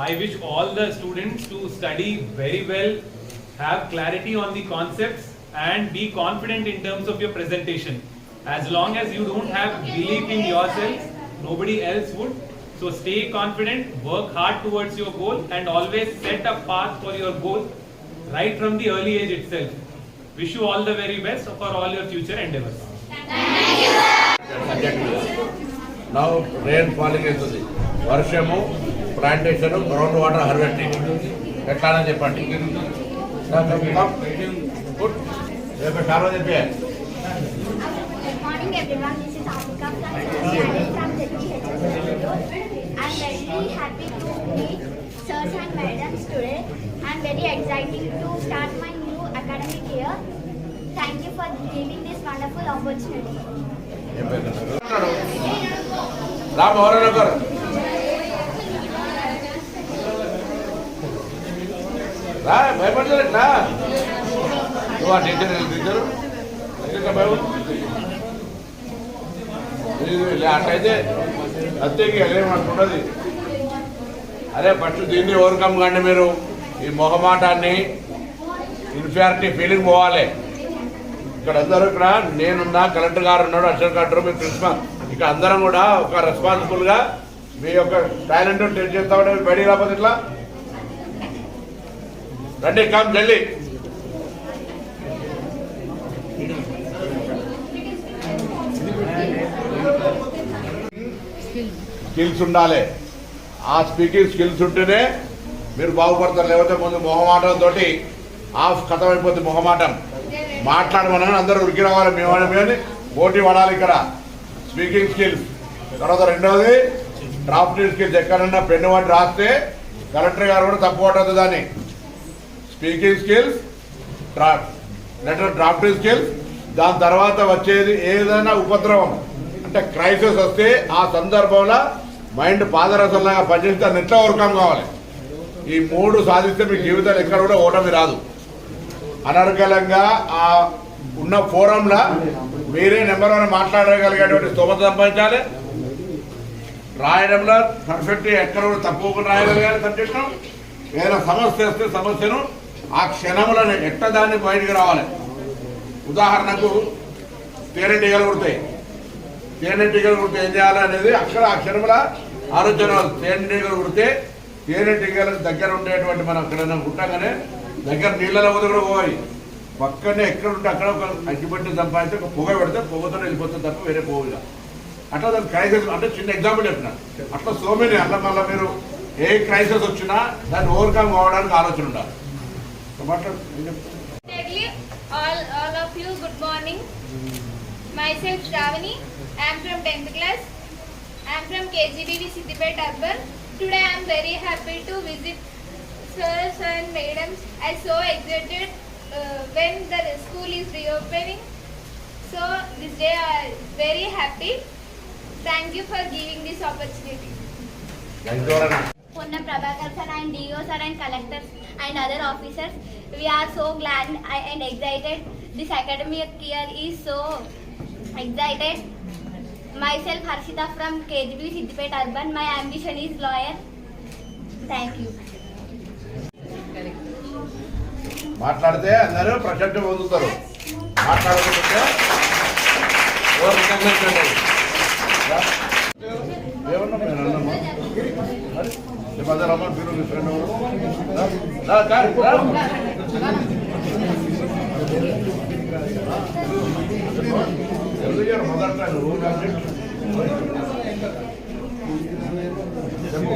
I wish all the students to study very well, have clarity on the concepts and be confident in terms of your presentation. As long as you don't have belief in yourself, nobody else would. So stay confident, work hard towards your goal and always set a path for your goal right from the early age itself. Wish you all the very best for all your future endeavors. Thank you. Now rain falling into the Varshamo plantation ground water harvesting ఎట్లానని చెప్పండి రేపు చాలా చెప్పే Good morning everyone, this is Afika from Science from ZPHS. I'm very happy to meet sirs and madams today. I'm very excited to start my new academic year. Thank you for giving this wonderful opportunity. Ram ఎవరైనా రా భయపడతారు ఎట్లా నువ్వు ఆ teacher teacher అట్లయితే అంతేకి వెళ్ళేమంటున్నది అదే first దీన్ని overcome కండి మీరు. ఈ మొహమాటాన్ని ఇన్ఫియారిటీ ఫీలింగ్ పోవాలి. ఇక్కడ అందరూ ఇక్కడ నేనున్నా కలెక్టర్ గారు ఉన్నాడు అసిస్టెంట్ కలెక్టర్ మీ ప్రిన్సిపల్. ఇక్కడ అందరం కూడా ఒక రెస్పాన్సిబుల్గా మీ యొక్క టాలెంట్ టెస్ట్ చేస్తా ఉంటే బయటికి రాకపోతే ఇట్లా రండి కామ్ జల్లి స్కిల్స్ ఉండాలి. ఆ స్పీకింగ్ స్కిల్స్ ఉంటేనే మీరు బాగుపడతారు. లేకపోతే ముందు మొహమాటంతో ఆఫ్ కథం అయిపోతుంది మొహమాటం. మాట్లాడమని అందరూ ఉరికి రావాలి. మేము మేము పోటీ పడాలి ఇక్కడ. స్పీకింగ్ స్కిల్స్ తర్వాత రెండవది డ్రాఫ్టింగ్ స్కిల్స్ ఎక్కడన్నా పెన్ను వంటి రాస్తే కలెక్టర్ గారు కూడా తప్పు పట్టదు దాన్ని. Speaking skills letter drafting skills దాని తర్వాత వచ్చేది ఏదైనా ఉపద్రవం. అంటే క్రైసిస్ వస్తే ఆ సందర్భంలో మైండ్ పాదరసంలాగా పనిచేస్తే దాన్ని ఎట్లా ఓవర్కమ్ కావాలి. ఈ మూడు సాధిస్తే మీ జీవితాలు ఎక్కడ కూడా ఓటమి రాదు. అనర్గలంగా ఆ ఉన్న ఫోరంలో మీరే నెంబర్ వన్ మాట్లాడగలిగేటువంటి స్తోమత సంపాదించాలి. రాయడంలో పర్ఫెక్ట్ ఎక్కడ కూడా తప్పుకుండా రాయగలగాలి సబ్జెక్టు. ఏదైనా సమస్య వస్తే సమస్యను ఆ క్షణములను ఎట్ట దాన్ని బయటికి రావాలి. ఉదాహరణకు తేనెటీగలు కుడతాయి తేనెటీగలు కుడితే ఏం చేయాలి అనేది అక్కడ ఆ క్షణముల ఆలోచన తేనెటీగలు కుడితే తేనెటీగలకు దగ్గర ఉండేటువంటి మనం ఎక్కడైనా కుట్టగానే దగ్గర నీళ్ళలో పోతే కూడా పోయి పక్కనే ఎక్కడ ఉంటే అక్కడ ఒక అగ్గిపెట్టి సంపాదిస్తే ఒక పొగ పెడితే పొగతో వెళ్ళిపోతుంది తప్ప వేరే పోవుగా అట్లా దాని క్రైసిస్ అంటే చిన్న ఎగ్జాంపుల్ చెప్తున్నాను అట్లా సో మెనీ అట్లా మళ్ళీ మీరు ఏ క్రైసిస్ వచ్చినా దాన్ని ఓవర్కమ్ కావడానికి ఆలోచన ఉండాలి. all, all of you, good morning. Myself Shravani, I am from 10th class. I am from KGBV Siddipet Urban. Today I am very happy to visit sirs and madams. I so excited uh, when the school is reopening. So this day I am very happy. Thank you for giving this opportunity. Thank you. Ponna Prabhakar sir and DO sir and collectors and other officers, we are so glad and excited. This academic year is so excited. Myself Harshita from KGB Siddipet Urban. My ambition is lawyer. Thank you. మాట్లాడితే అందరూ ప్రశంస పొందుతారు మాట్లాడకపోతే ఏమన్నా రేపు అందరూ రమ్మని మీరు మీ ఫ్రెండ్ ఎవరు? రా. రా, కా, రా. ఎందుకు చేయరు? మొదట నువ్వు సబ్జెక్ట్. చెప్పు.